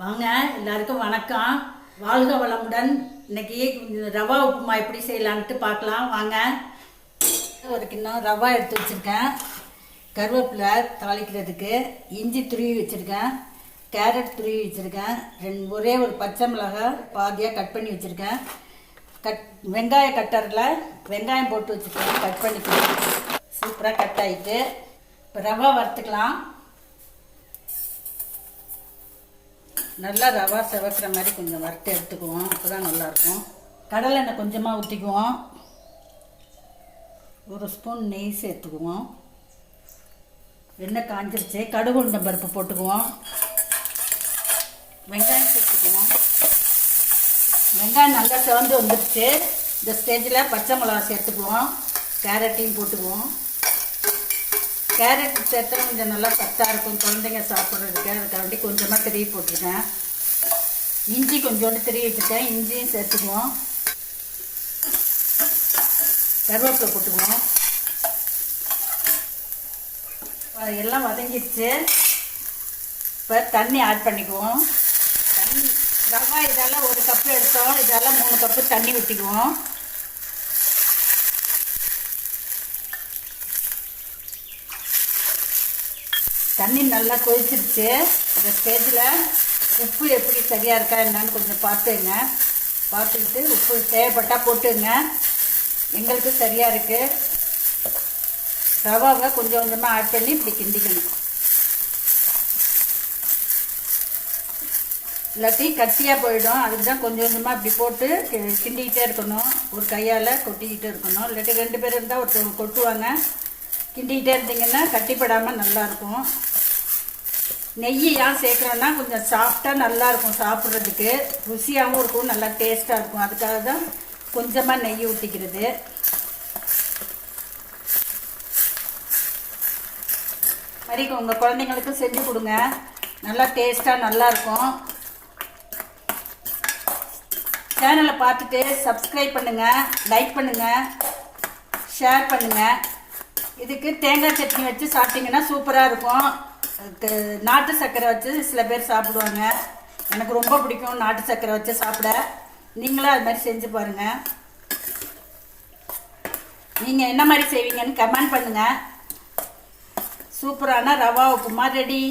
வாங்க எல்லாருக்கும் வணக்கம். வாழ்க வளமுடன். இன்னைக்கு ரவா உப்புமா எப்படி செய்யலான்ட்டு பார்க்கலாம். வாங்க. ஒரு கிண்ணம் ரவா எடுத்து வச்சுருக்கேன். கருவேப்பிலை தாளிக்கிறதுக்கு இஞ்சி துருவி வச்சுருக்கேன். கேரட் துருவி வச்சுருக்கேன். ரெண்டு ஒரே ஒரு பச்சை மிளகாய் பாதியாக கட் பண்ணி வச்சுருக்கேன். கட் வெங்காய கட்டரில் வெங்காயம் போட்டு வச்சுருக்கேன். கட் பண்ணிக்கிறேன் சூப்பராக கட் ஆகிட்டு இப்போ ரவா வறுத்துக்கலாம். நல்லா ரவா செவக்கிற மாதிரி கொஞ்சம் வறுத்து எடுத்துக்குவோம். அப்போ தான் நல்லாயிருக்கும். கடலை எண்ணெய் கொஞ்சமாக ஊற்றிக்குவோம். ஒரு ஸ்பூன் நெய் சேர்த்துக்குவோம். எண்ணெய் காஞ்சிருச்சு. கடுகு உளுந்தம் பருப்பு போட்டுக்குவோம். வெங்காயம் சேர்த்துக்குவோம். வெங்காயம் நல்லா சிவந்து வந்துடுச்சு இந்த ஸ்டேஜில் பச்சை மிளகா சேர்த்துக்குவோம். கேரட்டையும் போட்டுக்குவோம். கேரட் சேர்த்தா கொஞ்சம் நல்லா சத்தாக இருக்கும். குழந்தைங்க சாப்பிட்றதுக்கு. அதுக்காண்டி கொஞ்சமாக திருவி போட்டிருக்கேன். இஞ்சி கொஞ்சோண்டு திருவி வச்சுருக்கேன் இஞ்சியும் சேர்த்துக்குவோம். கருவேப்பிலை போட்டுக்குவோம். எல்லாம் வதங்கிடுச்சு. இப்போ தண்ணி ஆட் பண்ணிக்குவோம். தண்ணி ரவா இதெல்லாம் ஒரு கப்பு எடுத்தோம். இதெல்லாம் மூணு கப்பு தண்ணி ஊற்றிக்குவோம் தண்ணி நல்லா கொதிச்சிருச்சு. இந்த ஸ்டேஜில் உப்பு எப்படி சரியாக இருக்கா என்னன்னு கொஞ்சம் பார்த்துங்க. பார்த்துக்கிட்டு உப்பு தேவைப்பட்டால் போட்டுங்க. எங்களுக்கு சரியாக இருக்குது ரவாவை கொஞ்சம் கொஞ்சமாக ஆட் பண்ணி இப்படி கிண்டிக்கணும். இல்லாட்டி கட்டியாக போயிடும். அதுக்கு தான் கொஞ்சம் கொஞ்சமாக இப்படி போட்டு கி- கிண்டிக்கிட்டே இருக்கணும். ஒரு கையால் கொட்டிக்கிட்டே இருக்கணும். இல்லாட்டி ரெண்டு பேர் இருந்தால் ஒருத்தவங்க கொட்டுவாங்க. கிண்டிக்கிட்டே இருந்தீங்கன்னா கட்டிப்படாமல் நல்லாயிருக்கும். நெய் ஏன் சேர்க்குறோன்னா கொஞ்சம் சாஃப்டாக நல்லாயிருக்கும் சாப்பிட்றதுக்கு. ருசியாகவும் இருக்கும் நல்லா டேஸ்ட்டாக இருக்கும். அதுக்காக தான் கொஞ்சமாக நெய் ஊற்றிக்கிறது மாதிரி உங்கள் குழந்தைங்களுக்கும் செஞ்சு கொடுங்க. நல்லா டேஸ்ட்டாக நல்லாயிருக்கும். சேனலை பார்த்துட்டு சப்ஸ்கிரைப் பண்ணுங்கள் லைக் பண்ணுங்கள் ஷேர் பண்ணுங்கள் இதுக்கு தேங்காய் சட்னி வச்சு சாப்பிட்டிங்கன்னா சூப்பராக இருக்கும். நாட்டு சர்க்கரை வச்சு சில பேர் சாப்பிடுவாங்க. எனக்கு ரொம்ப பிடிக்கும் நாட்டு சர்க்கரை வச்சு சாப்பிட. நீங்களும் அது மாதிரி செஞ்சு பாருங்கள் நீங்கள் என்ன மாதிரி செய்வீங்கன்னு கமெண்ட் பண்ணுங்கள் சூப்பரான ரவா உப்புமா ரெடி.